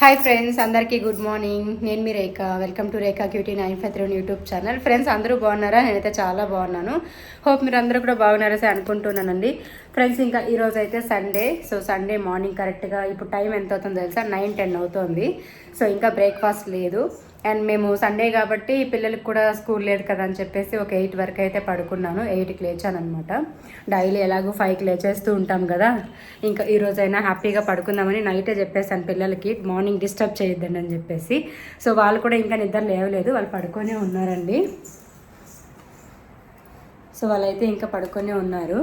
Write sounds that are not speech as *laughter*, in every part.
Hi friends అందరికీ good morning నేను మీ Rekha. Welcome to Rekha QT nine five three YouTube channel friends అందరూ బాగున్నారా? నేనైతే చాలా బాగున్నాను. హోప్ మీరు అందరూ కూడా బాగున్నారని అనుకుంటున్నానండి. ఫ్రెండ్స్ ఇంకా ఈరోజు అయితే సండే సో సండే మార్నింగ్ కరెక్ట్గా ఇప్పుడు టైం ఎంత అవుతుందో తెలుసా? నైన్ టెన్ అవుతుంది. సో ఇంకా బ్రేక్ఫాస్ట్ లేదు. అండ్ మేము సండే కాబట్టి పిల్లలకి కూడా స్కూల్ లేదు కదా అని చెప్పేసి ఒక ఎయిట్ వరకు అయితే పడుకున్నాను. ఎయిట్కి లేచాను అనమాట డైలీ ఎలాగో ఫైవ్కి లేచేస్తూ ఉంటాం కదా. ఇంకా ఈరోజైనా హ్యాపీగా పడుకుందామని నైటే చెప్పేసాను పిల్లలకి మార్నింగ్ డిస్టర్బ్ చేయొద్దండి అని చెప్పేసి. సో వాళ్ళు కూడా ఇంకా నిద్ర లేవలేదు. వాళ్ళు పడుకొనే ఉన్నారండి. సో వాళ్ళైతే ఇంకా పడుకొనే ఉన్నారు.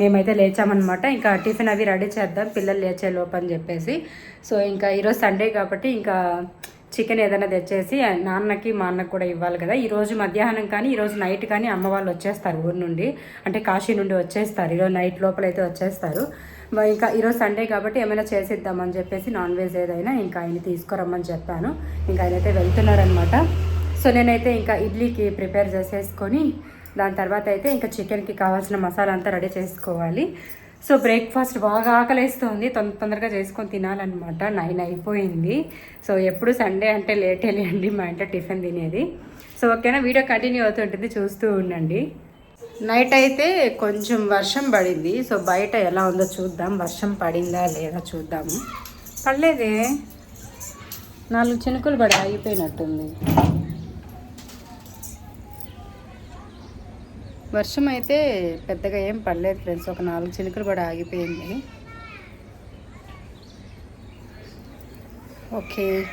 మేమైతే లేచామన్నమాట. ఇంకా టిఫిన్ అవి రెడీ చేద్దాం. పిల్లలు లేచే లోపు అని చెప్పేసి. సో ఇంకా ఈరోజు సండే కాబట్టి ఇంకా చికెన్ ఏదైనా తెచ్చేసి నాన్నకి మా అన్నకి కూడా ఇవ్వాలి కదా. ఈరోజు మధ్యాహ్నం కానీ ఈరోజు నైట్ కానీ అమ్మ వాళ్ళు వచ్చేస్తారు ఊరు నుండి. అంటే కాశీ నుండి వచ్చేస్తారు. ఈరోజు నైట్ లోపలైతే వచ్చేస్తారు. ఇంకా ఈరోజు సండే కాబట్టి ఏమైనా చేసిద్దామని చెప్పేసి నాన్ వెజ్ ఏదైనా ఇంకా ఆయన తీసుకురమ్మని చెప్పాను. ఇంకా ఆయన అయితే వెళ్తున్నారనమాట సో నేనైతే ఇంకా ఇడ్లీకి ప్రిపేర్ చేసేసుకొని దాని తర్వాత అయితే ఇంకా చికెన్కి కావాల్సిన మసాలా అంతా రెడీ చేసుకోవాలి. సో బ్రేక్ఫాస్ట్ బాగా ఆకలేస్తుంది. తొందర తొందరగా చేసుకొని తినాలన్నమాట. నైన్ అయిపోయింది. సో ఎప్పుడు సండే అంటే లేట్ వెళ్ళండి మా ఇంట్లో టిఫిన్ తినేది. సో ఓకేనా? వీడియో కంటిన్యూ అవుతుంటుంది చూస్తూ ఉండండి. నైట్ అయితే కొంచెం వర్షం పడింది. సో బయట ఎలా ఉందో చూద్దాం. వర్షం పడిందా లేదా చూద్దాము పడలేదే నాలుగు చినుకులు పడి ఆగిపోయినట్టుంది. వర్షం అయితే పెద్దగా ఏం పడలేదు ఫ్రెండ్స్. ఒక నాలుగు చినుకులు కూడా ఆగిపోయింది. ఓకే.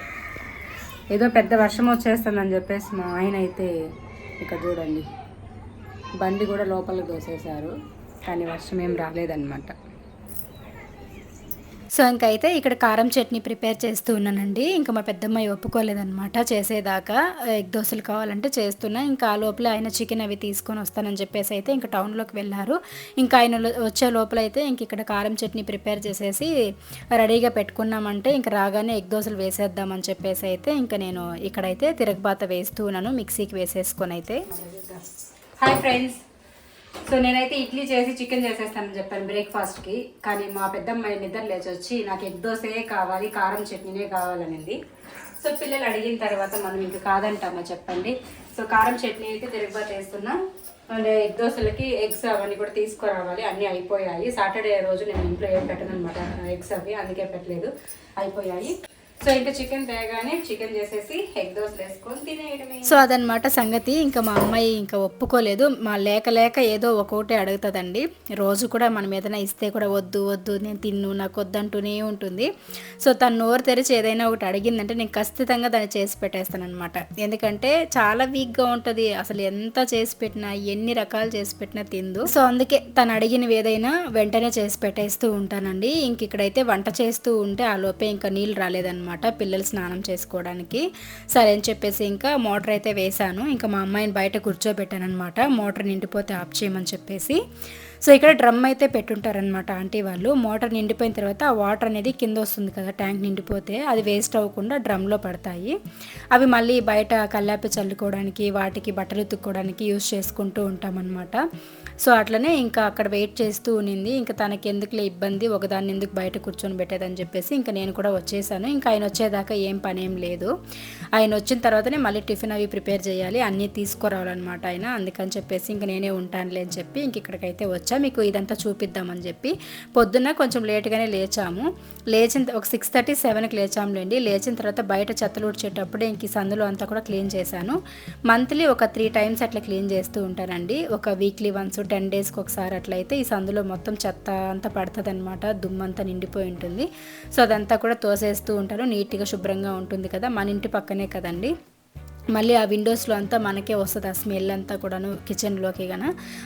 ఏదో పెద్ద వర్షం వచ్చేస్తుందని చెప్పేసి మా ఆయన అయితే ఇక్కడ చూడండి. బండి కూడా లోపలికి దోసేశారు. కానీ వర్షం ఏం రాలేదన్నమాట. సో ఇంకైతే ఇక్కడ కారం చట్నీ ప్రిపేర్ చేస్తూ ఉన్నానండి. ఇంకా మా పెద్దమ్మాయి ఒప్పుకోలేదనమాట చేసేదాకా. ఎగ్ దోశలు కావాలంటే చేస్తున్నా. ఇంకా ఆ లోపల ఆయన చికెన్ అవి తీసుకొని వస్తానని చెప్పేసి అయితే ఇంకా టౌన్లోకి వెళ్ళారు. ఇంకా ఆయన వచ్చే లోపల అయితే ఇంక ఇక్కడ కారం చట్నీ ప్రిపేర్ చేసేసి రెడీగా పెట్టుకున్నామంటే ఇంకా రాగానే ఎగ్ దోశలు వేసేద్దామని చెప్పేసి అయితే ఇంకా నేను ఇక్కడైతే తిరగబాత వేస్తూ ఉన్నాను. మిక్సీకి వేసేసుకొని అయితే. Hi friends. సో నేనైతే ఇడ్లీ చేసి చికెన్ చేసేస్తానని చెప్పాను బ్రేక్ఫాస్ట్కి. కానీ మా పెద్దమ్మాయి నిద్ర లేచొచ్చి నాకు ఎగ్ దోసే కావాలి కారం చట్నీనే కావాలనింది. సో పిల్లలు అడిగిన తర్వాత మనం ఇంక కాదంటామా చెప్పండి. సో కారం చట్నీ అయితే తిరుగుబాటు వేస్తున్నా అండ్ ఎగ్ దోశలకి ఎగ్స్ అవన్నీ కూడా తీసుకురావాలి. అన్నీ అయిపోయాయి. సాటర్డే రోజు నేను ఇంట్లో ఏం పెట్టను అనమాట ఎగ్స్ అవి అందుకే పెట్టలేదు. అయిపోయాయి. సో ఇంకా చికెన్ తేగానే చికెన్ చేసేసి ఎగ్ దోశ వేసుకొని తినేయడమే. సో అదనమాట సంగతి. ఇంకా మా అమ్మాయి ఇంకా ఒప్పుకోలేదు. మా లేక లేక ఏదో ఒక్కొక్కటి అడుగుతుందండి. రోజు కూడా మనం ఏదైనా ఇస్తే కూడా వద్దు వద్దు నేను తిన్ను నాకు వద్దంటూనే ఉంటుంది. సో తను నోరు తెరిచి ఏదైనా ఒకటి అడిగిందంటే నేను ఖచ్చితంగా దాన్ని చేసి పెట్టేస్తాను అనమాట ఎందుకంటే చాలా వీక్గా ఉంటుంది. అసలు ఎంత చేసి పెట్టినా ఎన్ని రకాలు చేసి పెట్టినా తిందు. సో అందుకే తను అడిగినవి ఏదైనా వెంటనే చేసి పెట్టేస్తూ ఉంటానండి. ఇంక ఇక్కడైతే వంట చేస్తూ ఉంటే ఆ లోపే ఇంకా నీళ్ళు రాలేదన్నమాట. పిల్లలు స్నానం చేసుకోవడానికి. సరే అని చెప్పేసి ఇంకా మోటార్ అయితే వేశాను. ఇంకా మా అమ్మాయిని బయట కూర్చోబెట్టాను అనమాట. మోటార్ నిండిపోతే ఆఫ్ చేయమని చెప్పేసి. సో ఇక్కడ డ్రమ్ అయితే పెట్టుంటారనమాట ఆంటీ వాళ్ళు. మోటార్ నిండిపోయిన తర్వాత ఆ వాటర్ అనేది కింద వస్తుంది కదా ట్యాంక్ నిండిపోతే అది వేస్ట్ అవ్వకుండా డ్రమ్లో పడతాయి. అవి మళ్ళీ బయట కల్లాపి చల్లుకోవడానికి వాటికి బట్టలు ఉతుక్కోవడానికి యూస్ చేసుకుంటూ ఉంటామన్నమాట సో అట్లనే ఇంకా అక్కడ వెయిట్ చేస్తూ ఉన్నింది. ఇంకా తనకి ఎందుకులే ఇబ్బంది ఒకదాన్ని ఎందుకు బయట కూర్చొని పెట్టేదని చెప్పేసి ఇంకా నేను కూడా వచ్చేసాను. ఇంకా ఆయన వచ్చేదాకా ఏం పని ఏం లేదు. ఆయన వచ్చిన తర్వాతనే మళ్ళీ టిఫిన్ అవి ప్రిపేర్ చేయాలి అన్నీ తీసుకురావాలన్నమాట ఆయన. అందుకని చెప్పేసి ఇంకా నేనే ఉంటానులే అని చెప్పి ఇంక ఇక్కడికైతే వచ్చా. మీకు ఇదంతా చూపిద్దామని చెప్పి పొద్దున్న కొంచెం లేట్గానే లేచాము. లేచిన ఒక సిక్స్ థర్టీ సెవెన్కి లేచాములేండి లేచిన తర్వాత బయట చెత్తలు ఉడిచేటప్పుడు ఇంక ఈ సందులో అంతా కూడా క్లీన్ చేశాను. మంత్లీ ఒక త్రీ టైమ్స్ అట్లా క్లీన్ చేస్తూ ఉంటానండి ఒక వీక్లీ వన్స్ టెన్ డేస్కి ఒకసారి అట్లయితే ఈ సందులో మొత్తం చెత్త అంతా పడుతుంది అనమాట దుమ్మంతా నిండిపోయి ఉంటుంది. సో అదంతా కూడా తోసేస్తూ ఉంటారు నీట్గా శుభ్రంగా ఉంటుంది కదా మన ఇంటి పక్కనే కదండి. మళ్ళీ ఆ విండోస్లో అంతా మనకే వస్తుంది ఆ స్మెల్ అంతా కూడాను కిచెన్లోకి గన.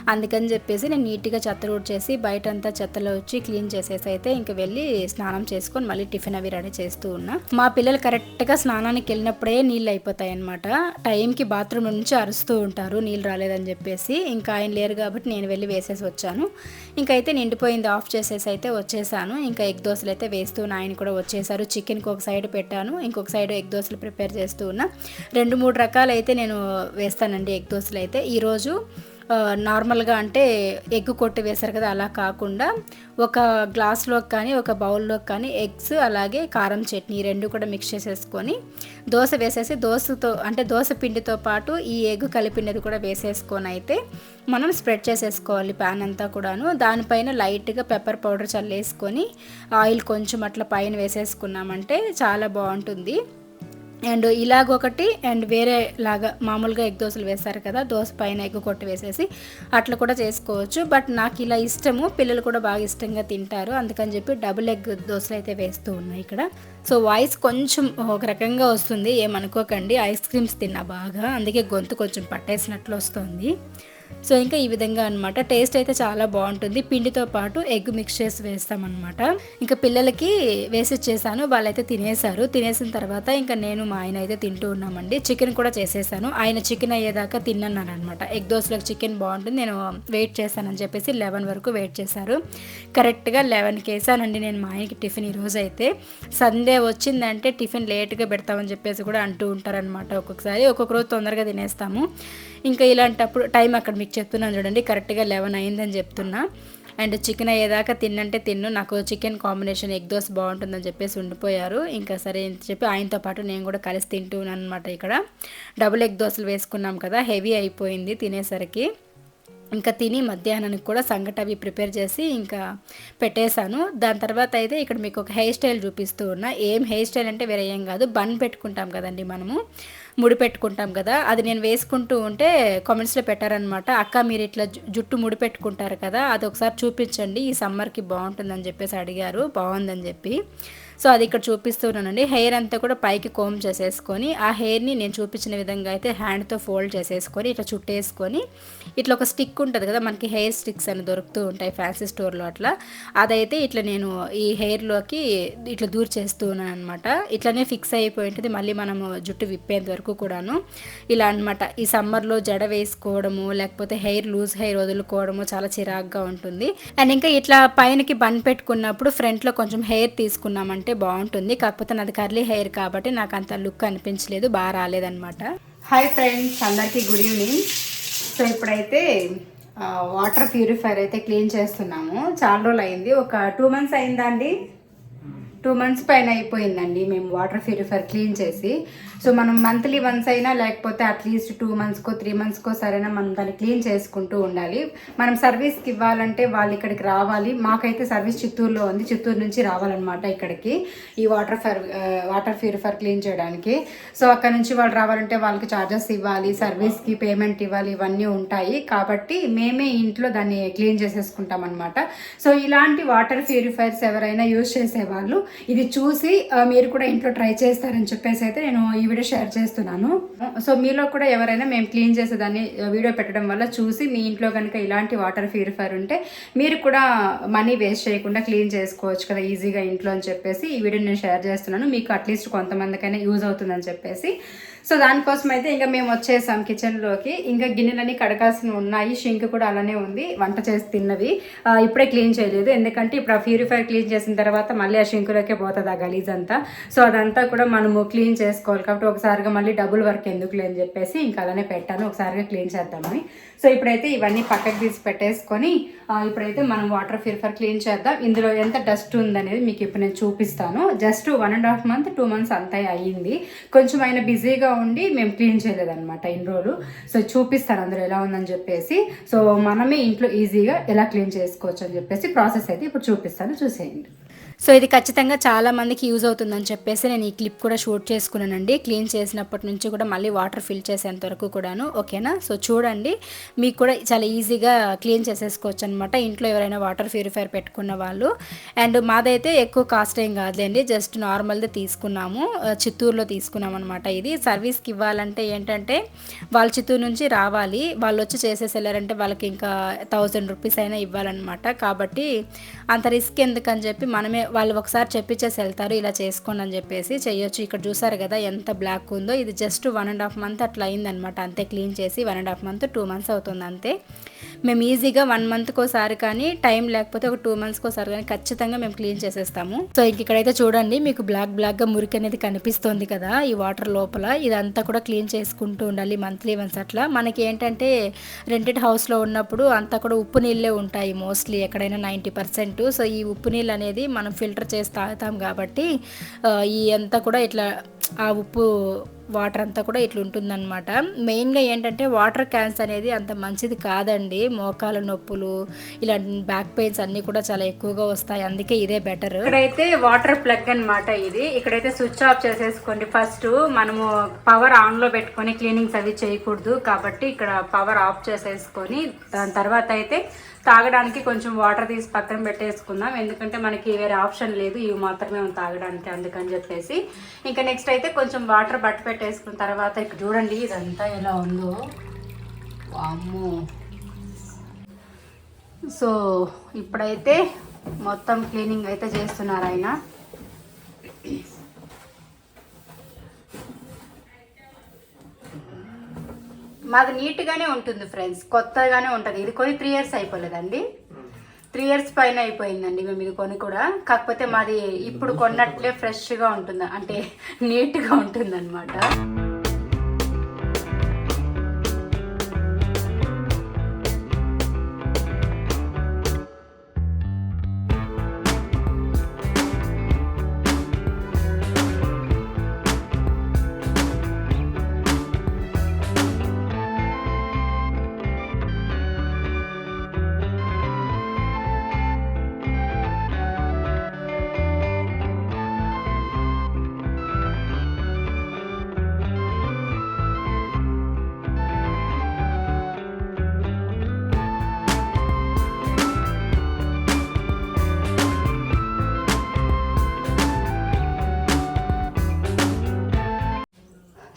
అందుకని చెప్పేసి నేను నీట్గా చెత్త రోడ్ చేసి బయట అంతా చెత్తలో వచ్చి క్లీన్ చేసేసి అయితే ఇంక వెళ్ళి స్నానం చేసుకొని మళ్ళీ టిఫిన్ అవి రెడీ చేస్తూ ఉన్నా. మా పిల్లలు కరెక్ట్గా స్నానానికి వెళ్ళినప్పుడే నీళ్ళు అయిపోతాయి అనమాట టైంకి బాత్రూమ్ నుంచి అరుస్తూ ఉంటారు నీళ్ళు రాలేదని చెప్పేసి. ఇంకా ఆయన లేరు కాబట్టి నేను వెళ్ళి వేసేసి వచ్చాను. ఇంకైతే నిండిపోయింది ఆఫ్ చేసేసి అయితే వచ్చేసాను. ఇంకా ఎగ్ దోశలు అయితే వేస్తూ ఆయన కూడా వచ్చేసారు. చికెన్కి ఒక సైడ్ పెట్టాను ఇంకొక సైడ్ ఎగ్ దోశలు ప్రిపేర్ చేస్తూ ఉన్నా. రెండు మూడు రకాలు అయితే నేను వేస్తానండి ఎగ్ దోశలు అయితే. ఈరోజు నార్మల్గా అంటే ఎగ్ కొట్టి వేశారు కదా అలా కాకుండా ఒక గ్లాస్లోకి కానీ ఒక బౌల్లోకి కానీ ఎగ్స్ అలాగే కారం చట్నీ రెండు కూడా మిక్స్ చేసేసుకొని దోశ వేసేసి దోశతో అంటే దోశ పిండితో పాటు ఈ ఎగ్ కలిపినది కూడా వేసేసుకొని అయితే మనం స్ప్రెడ్ చేసేసుకోవాలి ప్యాన్ అంతా కూడాను. దానిపైన లైట్గా పెప్పర్ పౌడర్ చల్లేసుకొని ఆయిల్ కొంచెం అట్లా పైన వేసేసుకున్నామంటే చాలా బాగుంటుంది. అండ్ ఇలాగొకటి అండ్ వేరే లాగా మామూలుగా ఎగ్ దోశలు వేస్తారు కదా దోశ పైన ఎగ్ కొట్టి వేసేసి అట్లా కూడా చేసుకోవచ్చు. బట్ నాకు ఇలా ఇష్టము పిల్లలు కూడా బాగా ఇష్టంగా తింటారు. అందుకని చెప్పి డబుల్ ఎగ్ దోశలు అయితే వేస్తూ ఉన్నాయి ఇక్కడ. సో వాయిస్ కొంచెం ఒక రకంగా వస్తుంది ఏమనుకోకండి. ఐస్ క్రీమ్స్ తిన్నా బాగా అందుకే గొంతు కొంచెం పట్టేసినట్లు వస్తుంది. సో ఇంకా ఈ విధంగా అనమాట టేస్ట్ అయితే చాలా బాగుంటుంది. పిండితో పాటు ఎగ్ మిక్స్ చేసి వేస్తామన్నమాట. ఇంకా పిల్లలకి వేసి చేశాను. వాళ్ళైతే తినేశారు. తినేసిన తర్వాత ఇంకా నేను మా ఆయన అయితే తింటూ ఉన్నామండి. చికెన్ కూడా చేసేసాను. ఆయన చికెన్ అయ్యేదాకా తిన్నాను అనమాట ఎగ్ దోశలకు చికెన్ బాగుంటుంది. నేను వెయిట్ చేశానని చెప్పేసి లెవెన్ వరకు వెయిట్ చేశారు. కరెక్ట్గా లెవెన్కి వేసానండి నేను మా ఆయనకి టిఫిన్ ఈరోజు అయితే. సండే వచ్చిందంటే టిఫిన్ లేట్గా పెడతామని చెప్పేసి కూడా అంటూ ఉంటారనమాట ఒక్కొక్కసారి. ఒక్కొక్క రోజు తొందరగా తినేస్తాము. ఇంకా ఇలాంటప్పుడు టైం అక్కడ మీకు చెప్తున్నాను చూడండి కరెక్ట్గా లెవెన్ అయిందని చెప్తున్నా. అండ్ చికెన్ అయ్యేదాకా తిన్నంటే తిన్ను నాకు చికెన్ కాంబినేషన్ ఎగ్ దోశ బాగుంటుందని చెప్పేసి ఉండిపోయారు. ఇంకా సరే అని చెప్పి ఆయనతో పాటు నేను కూడా కలిసి తింటున్నాను అనమాట ఇక్కడ. డబుల్ ఎగ్ దోశలు వేసుకున్నాం కదా హెవీ అయిపోయింది తినేసరికి. ఇంకా తిని మధ్యాహ్నానికి కూడా సంగటి అవి ప్రిపేర్ చేసి ఇంకా పెట్టేశాను. దాని తర్వాత అయితే ఇక్కడ మీకు ఒక హెయిర్ స్టైల్ చూపిస్తూ ఉన్నా. ఏం హెయిర్ స్టైల్ అంటే వేరే ఏం కాదు బన్ పెట్టుకుంటాం కదండి మనము ముడి పెట్టుకుంటాం కదా. అది నేను వేసుకుంటూ ఉంటే కామెంట్స్లో పెట్టారనమాట అక్క మీరు ఇట్లా జు- జుట్టు ముడి పెట్టుకుంటారు కదా అది ఒకసారి చూపించండి ఈ సమ్మర్కి బాగుంటుందని చెప్పేసి అడిగారు. బాగుందని చెప్పి. సో అది ఇక్కడ చూపిస్తున్నానండి హెయిర్ అంతా కూడా పైకి కోమ్ చేసేసుకొని ఆ హెయిర్ని నేను చూపించిన విధంగా అయితే హ్యాండ్తో ఫోల్డ్ చేసేసుకొని ఇట్లా చుట్టేసుకొని ఇట్లా ఒక స్టిక్ ఉంటుంది కదా మనకి హెయిర్ స్టిక్స్ అని దొరుకుతూ ఉంటాయి ఫ్యాన్సీ స్టోర్లో అట్లా. అదైతే ఇట్లా నేను ఈ హెయిర్లోకి ఇట్లా దూర్ చేస్తూ ఉన్నాను అనమాట ఇట్లానే ఫిక్స్ అయిపోయి ఉంటుంది మళ్ళీ మనము జుట్టు విప్పేంత వరకు కూడాను. ఇలా అన్నమాట. ఈ సమ్మర్లో జడ వేసుకోవడము లేకపోతే హెయిర్ లూజ్ హెయిర్ వదులుకోవడము చాలా చిరాగ్గా ఉంటుంది. అండ్ ఇంకా ఇట్లా పైనకి బన్ పెట్టుకున్నప్పుడు ఫ్రంట్లో కొంచెం హెయిర్ తీసుకున్నామంటే బాగుంటుంది. కాకపోతే నాది కర్లీ హెయిర్ కాబట్టి నాకు అంత లుక్ అనిపించలేదు బాగా రాలేదనమాట హాయ్ ఫ్రెండ్స్ అందరికీ గుడ్ ఈవినింగ్ సో ఇప్పుడైతే వాటర్ ప్యూరిఫైర్ అయితే క్లీన్ చేస్తున్నాము. చాలా రోజులు అయింది. ఒక టూ మంత్స్ అయిందా అండి టూ మంత్స్ పైన అయిపోయిందండి మేము వాటర్ ప్యూరిఫైర్ క్లీన్ చేసి. సో మనం మంత్లీ వన్స్ అయినా లేకపోతే అట్లీస్ట్ టూ మంత్స్కో త్రీ మంత్స్కో సరైనా మనం దాన్ని క్లీన్ చేసుకుంటూ ఉండాలి. మనం సర్వీస్కి ఇవ్వాలంటే వాళ్ళు ఇక్కడికి రావాలి. మాకైతే సర్వీస్ చిత్తూరులో ఉంది. చిత్తూరు నుంచి రావాలన్నమాట ఇక్కడికి ఈ water for water purifier clean చేయడానికి. సో అక్కడ నుంచి వాళ్ళు రావాలంటే వాళ్ళకి ఛార్జెస్ ఇవ్వాలి సర్వీస్కి పేమెంట్ ఇవ్వాలి ఇవన్నీ ఉంటాయి. కాబట్టి మేమే ఇంట్లో దాన్ని క్లీన్ చేసేసుకుంటాం అనమాట సో ఇలాంటి వాటర్ ప్యూరిఫైర్స్ ఎవరైనా యూజ్ చేసేవాళ్ళు ఇది చూసి మీరు కూడా ఇంట్లో ట్రై చేస్తారని చెప్పేసి అయితే నేను ఈ వీడియో షేర్ చేస్తున్నాను. సో మీలో కూడా ఎవరైనా మేము క్లీన్ చేసేదాన్ని వీడియో పెట్టడం వల్ల చూసి మీ ఇంట్లో కనుక ఇలాంటి వాటర్ ప్యూరిఫైర్ ఉంటే మీరు కూడా మనీ వేస్ట్ చేయకుండా క్లీన్ చేసుకోవచ్చు కదా ఈజీగా ఇంట్లో అని చెప్పేసి ఈ వీడియో నేను షేర్ చేస్తున్నాను. మీకు అట్లీస్ట్ కొంతమందికైనా యూజ్ అవుతుందని చెప్పేసి. సో దానికోసం అయితే ఇంకా మేము వచ్చేసాం కిచెన్లోకి. ఇంకా గిన్నెలన్నీ కడగాల్సినవి ఉన్నాయి. షింక్ కూడా అలానే ఉంది. వంట చేసి తిన్నవి. ఇప్పుడే క్లీన్ చేయలేదు. ఎందుకంటే ఇప్పుడు ఆ ప్యూరిఫైర్ క్లీన్ చేసిన తర్వాత మళ్ళీ ఆ షింకులోకే పోతుంది ఆ గలీజ్ అంతా. సో అదంతా కూడా మనము క్లీన్ చేసుకోవాలి కాబట్టి ఒకసారిగా మళ్ళీ డబుల్ వర్క్ ఎందుకు లేని చెప్పేసి ఇంకా అలానే పెట్టాను. ఒకసారిగా క్లీన్ చేద్దామని. సో ఇప్పుడైతే ఇవన్నీ పక్కకు తీసి పెట్టేసుకొని ఇప్పుడైతే మనం వాటర్ ప్యూరిఫైర్ క్లీన్ చేద్దాం. ఇందులో ఎంత డస్ట్ ఉందనేది మీకు ఇప్పుడు నేను చూపిస్తాను. Just one and half month two months అంతా అయ్యింది. కొంచెం ఆయన బిజీగా ఉండి మేము క్లీన్ చేయలేదన్నమాట ఇన్ని రోజులు. సో చూపిస్తాను అందులో ఎలా ఉందని చెప్పేసి. సో మనమే ఇంట్లో ఈజీగా ఎలా క్లీన్ చేసుకోవచ్చు అని చెప్పేసి ప్రాసెస్ అయితే ఇప్పుడు చూపిస్తాను. చూసేయండి. సో ఇది ఖచ్చితంగా చాలా మందికి యూజ్ అవుతుందని చెప్పేసి నేను ఈ క్లిప్ కూడా షూట్ చేసుకున్నానండి. క్లీన్ చేసినప్పటి నుంచి కూడా మళ్ళీ వాటర్ ఫిల్ చేసేంత వరకు కూడాను ఓకేనా? సో చూడండి మీకు కూడా చాలా ఈజీగా క్లీన్ చేసేసుకోవచ్చు అనమాట ఇంట్లో ఎవరైనా వాటర్ ప్యూరిఫైర్ పెట్టుకున్న వాళ్ళు. అండ్ మాదైతే ఎక్కువ కాస్ట్ ఏం కాదులేండి జస్ట్ నార్మల్ది తీసుకున్నాము. చిత్తూరులో తీసుకున్నాం అనమాట ఇది. సర్వీస్కి ఇవ్వాలంటే ఏంటంటే వాళ్ళు చిత్తూరు నుంచి రావాలి. వాళ్ళు వచ్చి చేసేసి వెళ్ళారంటే వాళ్ళకి ఇంకా థౌజండ్ రూపీస్ అయినా ఇవ్వాలన్నమాట. కాబట్టి అంత రిస్క్ ఎందుకని చెప్పి మనమే వాళ్ళు ఒకసారి చెప్పించేసి వెళ్తారు ఇలా చేసుకోండి అని చెప్పేసి చేయొచ్చు ఇక్కడ చూసారు కదా ఎంత బ్లాక్ ఉందో. ఇది just one and half month అట్లా అయిందనమాట అంతే క్లీన్ చేసి one and half month two months అవుతుంది అంతే. మేము ఈజీగా వన్ మంత్కి ఒకసారి కానీ టైం లేకపోతే ఒక టూ మంత్స్కి ఒకసారి కానీ ఖచ్చితంగా మేము క్లీన్ చేసేస్తాము. సో ఇంక ఇక్కడైతే చూడండి మీకు బ్లాక్ బ్లాక్గా మురికి అనేది కనిపిస్తుంది కదా ఈ వాటర్ లోపల. ఇదంతా కూడా క్లీన్ చేసుకుంటూ ఉండాలి మంత్లీ వన్స్ అట్లా. మనకి ఏంటంటే రెంటెడ్ హౌస్లో ఉన్నప్పుడు అంతా కూడా ఉప్పు నీళ్ళే ఉంటాయి మోస్ట్లీ ఎక్కడైనా నైంటీ పర్సెంట్ సో ఈ ఉప్పు నీళ్ళు అనేది మనం ఫిల్టర్ చేసి తాగుతాం కాబట్టి ఈ అంతా కూడా ఇట్లా ఆ ఉప్పు వాటర్ అంతా కూడా ఇట్లా ఉంటుందన్నమాట. మెయిన్గా ఏంటంటే వాటర్ క్యాన్స్ అనేది అంత మంచిది కాదండి. మోకాల నొప్పులు ఇలాంటి బ్యాక్ పెయిన్స్ అన్నీ కూడా చాలా ఎక్కువగా వస్తాయి. అందుకే ఇదే బెటర్ ఇక్కడైతే వాటర్ ప్లగ్ అన్నమాట ఇది. ఇక్కడైతే స్విచ్ ఆఫ్ చేసేసుకోండి. ఫస్ట్ మనము పవర్ ఆన్లో పెట్టుకొని క్లీనింగ్స్ అవి చేయకూడదు. కాబట్టి ఇక్కడ పవర్ ఆఫ్ చేసేసుకొని దాని తర్వాత అయితే తాగడానికి కొంచెం వాటర్ తీసి పక్కన పెట్టేసుకుందాం. ఎందుకంటే మనకి వేరే ఆప్షన్ లేదు ఇవి మాత్రమే తాగడానికి అందుకని చెప్పేసి. ఇంకా నెక్స్ట్ అయితే కొంచెం వాటర్ బట్ట పెట్టేసుకున్న తర్వాత ఇక్కడ చూడండి ఇదంతా ఎలా ఉందో. వామ్మో. సో ఇప్పుడైతే మొత్తం క్లీనింగ్ అయితే చేస్తున్నారు ఆయన. మాది నీట్గానే ఉంటుంది ఫ్రెండ్స్ కొత్తగానే ఉంటుంది. ఇది కొని త్రీ ఇయర్స్ అయిపోలేదండి. త్రీ ఇయర్స్ పైన అయిపోయిందండి మేము ఇది కొని కూడా. కాకపోతే మాది ఇప్పుడు కొన్నట్లే ఫ్రెష్గా ఉంటుంది అంటే *laughs* నీట్గా ఉంటుంది అనమాట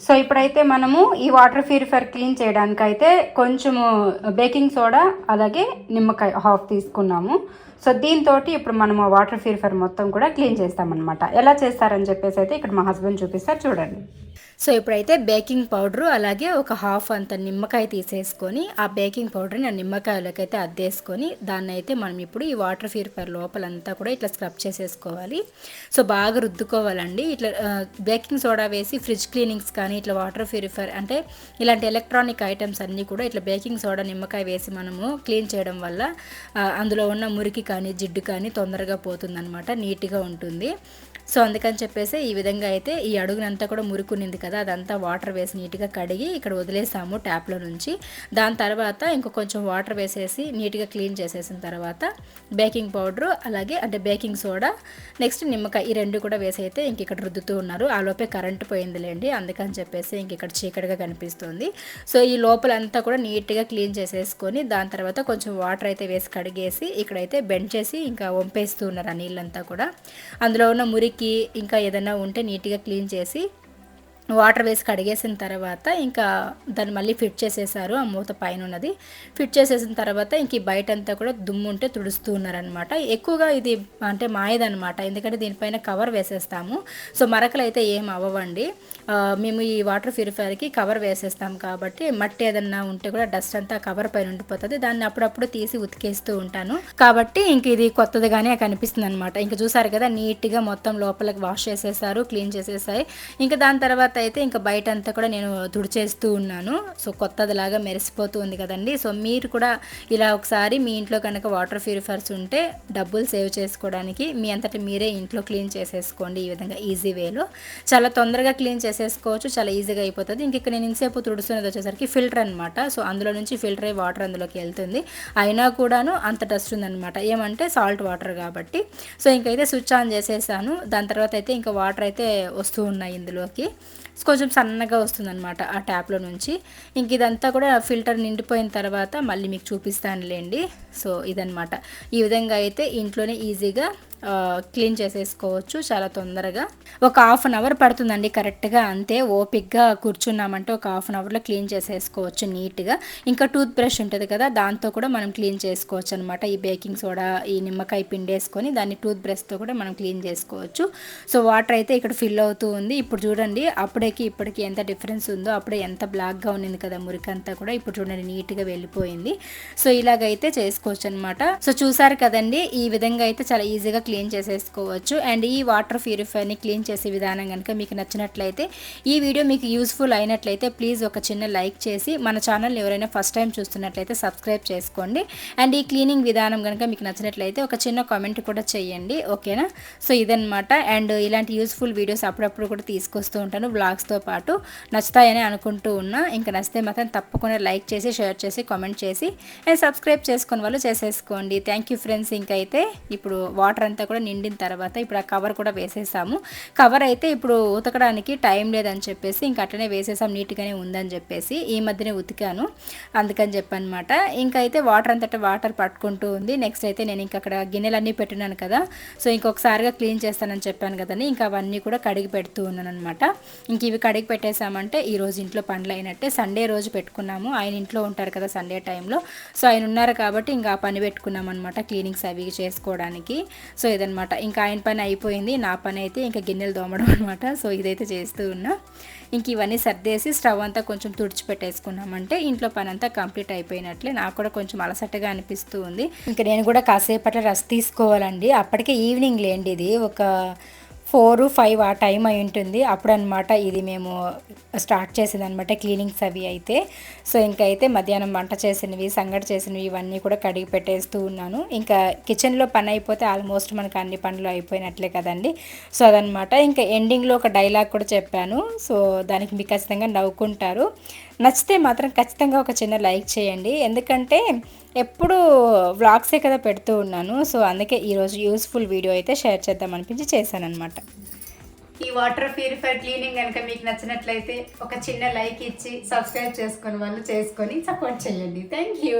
సో ఇప్పుడైతే మనము ఈ వాటర్ ప్యూరిఫైర్ క్లీన్ చేయడానికి అయితే కొంచెము బేకింగ్ సోడా అలాగే నిమ్మకాయ హాఫ్ తీసుకున్నాము. సో దీంతో ఇప్పుడు మనము వాటర్ ప్యూరిఫైర్ మొత్తం కూడా క్లీన్ చేస్తామన్నమాట. ఎలా చేస్తారని చెప్పేసి అయితే ఇక్కడ మా హస్బెండ్ చూపిస్తారు చూడండి. సో ఇప్పుడైతే బేకింగ్ పౌడరు అలాగే ఒక హాఫ్ అంత నిమ్మకాయ తీసేసుకొని ఆ బేకింగ్ పౌడర్ని ఆ నిమ్మకాయలోకి అయితే అద్దేసుకొని దాన్ని అయితే మనం ఇప్పుడు ఈ వాటర్ ప్యూరిఫైర్ లోపలంతా కూడా ఇట్లా స్క్రబ్ చేసేసుకోవాలి. సో బాగా రుద్దుకోవాలండి. ఇట్లా బేకింగ్ సోడా వేసి ఫ్రిడ్జ్ క్లీనింగ్స్ కానీ ఇట్లా వాటర్ ప్యూరిఫైర్ అంటే ఇలాంటి ఎలక్ట్రానిక్ ఐటమ్స్ అన్నీ కూడా ఇట్లా బేకింగ్ సోడా నిమ్మకాయ వేసి మనము క్లీన్ చేయడం వల్ల అందులో ఉన్న మురికి కానీ జిడ్డు కానీ తొందరగా పోతుందనమాట నీట్గా ఉంటుంది. సో అందుకని చెప్పేసి ఈ విధంగా అయితే ఈ అడుగునంతా కూడా మురుకునింది కదా అదంతా వాటర్ వేసి నీట్గా కడిగి ఇక్కడ వదిలేసాము ట్యాప్లో నుంచి. దాని తర్వాత ఇంకో కొంచెం వాటర్ వేసేసి నీట్గా క్లీన్ చేసేసిన తర్వాత బేకింగ్ పౌడర్ అలాగే అంటే బేకింగ్ సోడా నెక్స్ట్ నిమ్మకాయ ఈ రెండు కూడా వేసి అయితే ఇంక ఇక్కడ రుద్దుతూ ఉన్నారు. ఆ లోపే కరెంట్ పోయిందిలేండి అందుకని చెప్పేసి ఇంక ఇక్కడ చీకటిగా కనిపిస్తుంది. సో ఈ లోపలంతా కూడా నీట్గా క్లీన్ చేసేసుకొని దాని తర్వాత కొంచెం వాటర్ అయితే వేసి కడిగేసి ఇక్కడైతే బెండ్ చేసి ఇంకా వంపేస్తూ ఉన్నారు ఆ నీళ్ళంతా కూడా. అందులో ఉన్న మురికి ఇంకా ఏదైనా ఉంటే నీట్గా క్లీన్ చేసి వాటర్ వేసి కడిగేసిన తర్వాత ఇంకా దాన్ని మళ్ళీ ఫిట్ చేసేసారు ఆ మూత పైన ఉన్నది ఫిట్ చేసేసిన తర్వాత ఇంక ఈ బయట అంతా కూడా దుమ్ము ఉంటే తుడుస్తూ ఉన్నారనమాట ఎక్కువగా ఇది అంటే మాయదనమాట ఎందుకంటే దీనిపైన కవర్ వేసేస్తాము. సో మరకలు అయితే ఏం అవ్వవండి. మేము ఈ వాటర్ ప్యూరిఫైర్కి కవర్ వేసేస్తాం కాబట్టి మట్టి ఏదన్నా ఉంటే కూడా డస్ట్ అంతా కవర్ పైన ఉండిపోతుంది. దాన్ని అప్పుడప్పుడు తీసి ఉతికేస్తూ ఉంటాను. కాబట్టి ఇంక ఇది కొత్తదిగానే కనిపిస్తుంది అనమాట ఇంకా చూసారు కదా నీట్గా మొత్తం లోపలికి వాష్ చేసేసారు క్లీన్ చేసేసాయి. ఇంకా దాని తర్వాత అయితే ఇంకా బయట అంతా కూడా నేను తుడిచేస్తూ ఉన్నాను. సో కొత్తదిలాగా మెరిసిపోతూ ఉంది కదండి. సో మీరు కూడా ఇలా ఒకసారి మీ ఇంట్లో కనుక వాటర్ ప్యూరిఫైర్స్ ఉంటే డబ్బులు సేవ్ చేసుకోవడానికి మీ అంతటి మీరే ఇంట్లో క్లీన్ చేసేసుకోండి ఈ విధంగా ఈజీ వేలో. చాలా తొందరగా క్లీన్ చేసేసుకోవచ్చు చాలా ఈజీగా అయిపోతుంది. ఇంక ఇక్కడ నేను ఇంతసేపు తుడుస్తున్నది వచ్చేసరికి ఫిల్టర్ అనమాట సో అందులో నుంచి ఫిల్టర్ అయ్యి వాటర్ అందులోకి వెళ్తుంది. అయినా కూడాను అంత డస్ట్ ఉందన్నమాట. ఏమంటే సాల్ట్ వాటర్ కాబట్టి. సో ఇంకైతే స్విచ్ ఆన్ చేసేసాను. దాని తర్వాత అయితే ఇంకా వాటర్ అయితే వస్తూ ఉన్నాయి ఇందులోకి. కొంచెం సన్నగా వస్తుందన్నమాట ఆ ట్యాప్లో నుంచి. ఇంక ఇదంతా కూడా ఫిల్టర్ నిండిపోయిన తర్వాత మళ్ళీ మీకు చూపిస్తానులేండి. సో ఇదనమాట ఈ విధంగా అయితే ఇంట్లోనే ఈజీగా క్లీన్ చేసేసుకోవచ్చు చాలా తొందరగా. ఒక హాఫ్ అన్ అవర్ పడుతుందండి కరెక్ట్గా అంతే ఓపిక్గా కూర్చున్నామంటే ఒక హాఫ్ అన్ అవర్లో క్లీన్ చేసేసుకోవచ్చు నీట్గా. ఇంకా టూత్ బ్రష్ ఉంటుంది కదా దాంతో కూడా మనం క్లీన్ చేసుకోవచ్చు అనమాట ఈ బేకింగ్ సోడా ఈ నిమ్మకాయ పిండి వేసుకొని దాన్ని టూత్ బ్రష్తో కూడా మనం క్లీన్ చేసుకోవచ్చు. సో వాటర్ అయితే ఇక్కడ ఫిల్ అవుతూ ఉంది. ఇప్పుడు చూడండి అప్పుడేకి ఇప్పటికి ఎంత డిఫరెన్స్ ఉందో అప్పుడే ఎంత బ్లాక్గా ఉన్నింది కదా మురికంతా కూడా ఇప్పుడు చూడండి నీట్గా వెళ్ళిపోయింది. సో ఇలాగైతే చేసుకోవచ్చు అనమాట సో చూసారు కదండి ఈ విధంగా అయితే చాలా ఈజీగా క్లీన్ చేసేసుకోవచ్చు. అండ్ ఈ వాటర్ ప్యూరిఫైర్ని క్లీన్ చేసే విధానం కనుక మీకు నచ్చినట్లయితే ఈ వీడియో మీకు యూస్ఫుల్ అయినట్లయితే ప్లీజ్ ఒక చిన్న లైక్ చేసి మన ఛానల్ ఎవరైనా ఫస్ట్ టైం చూస్తున్నట్లయితే సబ్స్క్రైబ్ చేసుకోండి. అండ్ ఈ క్లీనింగ్ విధానం కనుక మీకు నచ్చినట్లయితే ఒక చిన్న కామెంట్ కూడా చేయండి. ఓకేనా? సో ఇదనమాట అండ్ ఇలాంటి యూస్ఫుల్ వీడియోస్ అప్పుడప్పుడు కూడా తీసుకొస్తూ ఉంటాను. బ్లాగ్స్తో పాటు నచ్చుతాయని అనుకుంటూ ఉన్నా. ఇంకా నచ్చితే మాత్రం తప్పకుండా లైక్ చేసి షేర్ చేసి కామెంట్ చేసి అండ్ సబ్స్క్రైబ్ చేసుకున్న వాళ్ళు చేసేసుకోండి. Thank you friends. ఇంకైతే ఇప్పుడు వాటర్ అంతా కూడా నిండిన తర్వాత ఇప్పుడు ఆ కవర్ కూడా వేసేసాము. కవర్ అయితే ఇప్పుడు ఉతకడానికి టైం లేదని చెప్పేసి ఇంక అట్లనే వేసేసాం నీట్గానే ఉందని చెప్పేసి ఈ మధ్యనే ఉతికాను. అందుకని చెప్పనమాట ఇంకా అయితే వాటర్ అంతటా వాటర్ పట్టుకుంటూ ఉంది. నెక్స్ట్ అయితే నేను ఇంక అక్కడ గిన్నెలన్నీ పెట్టినాను కదా. సో ఇంకొకసారిగా క్లీన్ చేస్తానని చెప్పాను కదండి. ఇంకా అవన్నీ కూడా కడిగి పెడుతూ ఉన్నాను అనమాట ఇంక ఇవి కడిగి పెట్టేశామంటే ఈరోజు ఇంట్లో పనులు అయినట్టే సండే రోజు పెట్టుకున్నాము. ఆయన ఇంట్లో ఉంటారు కదా సండే టైంలో. సో ఆయన ఉన్నారు కాబట్టి ఇంకా పని పెట్టుకున్నాం అనమాట క్లీనింగ్స్ అవి చేసుకోవడానికి సో ఇదనమాట ఇంకా ఆయన పని అయిపోయింది నా పని అయితే ఇంకా గిన్నెలు దోమడం అనమాట సో ఇదైతే చేస్తూ ఉన్నా. ఇంక ఇవన్నీ సర్దేసి స్టవ్ అంతా కొంచెం తుడిచిపెట్టేసుకున్నామంటే ఇంట్లో పని అంతా కంప్లీట్ అయిపోయినట్లే. నాకు కూడా కొంచెం అలసటగా అనిపిస్తూ ఉంది. ఇంకా నేను కూడా కాసేపట్లో రెస్ట్ తీసుకోవాలండి. అప్పటికే ఈవినింగ్ లేండి ఇది. ఒక ఫోర్ ఫైవ్ ఆ టైం అయి ఉంటుంది. అప్పుడనమాట ఇది మేము స్టార్ట్ చేసిందనమాట అనమాట క్లీనింగ్స్ అవి అయితే. సో ఇంకైతే మధ్యాహ్నం వంట చేసినవి సంగటి చేసినవి ఇవన్నీ కూడా కడిగి పెట్టేస్తూ ఉన్నాను. ఇంకా కిచెన్లో పని అయిపోతే ఆల్మోస్ట్ మనకు అన్ని పనులు అయిపోయినట్లే కదండి. సో అదనమాట ఇంకా ఎండింగ్లో ఒక డైలాగ్ కూడా చెప్పాను. సో దానికి మీకు ఖచ్చితంగా నవ్వుకుంటారు. నచ్చితే మాత్రం ఖచ్చితంగా ఒక చిన్న లైక్ చేయండి. ఎందుకంటే ఎప్పుడు వ్లాగ్సే కదా పెడుతూ ఉన్నాను. సో అందుకే ఈరోజు యూస్ఫుల్ వీడియో అయితే షేర్ చేద్దాం అనిపించి చేశానమాట ఈ వాటర్ ప్యూరిఫైర్ క్లీనింగ్ కనుక మీకు నచ్చినట్లయితే ఒక చిన్న లైక్ ఇచ్చి సబ్స్క్రైబ్ చేసుకుని వాళ్ళు చేసుకొని సపోర్ట్ చేయండి. Thank you.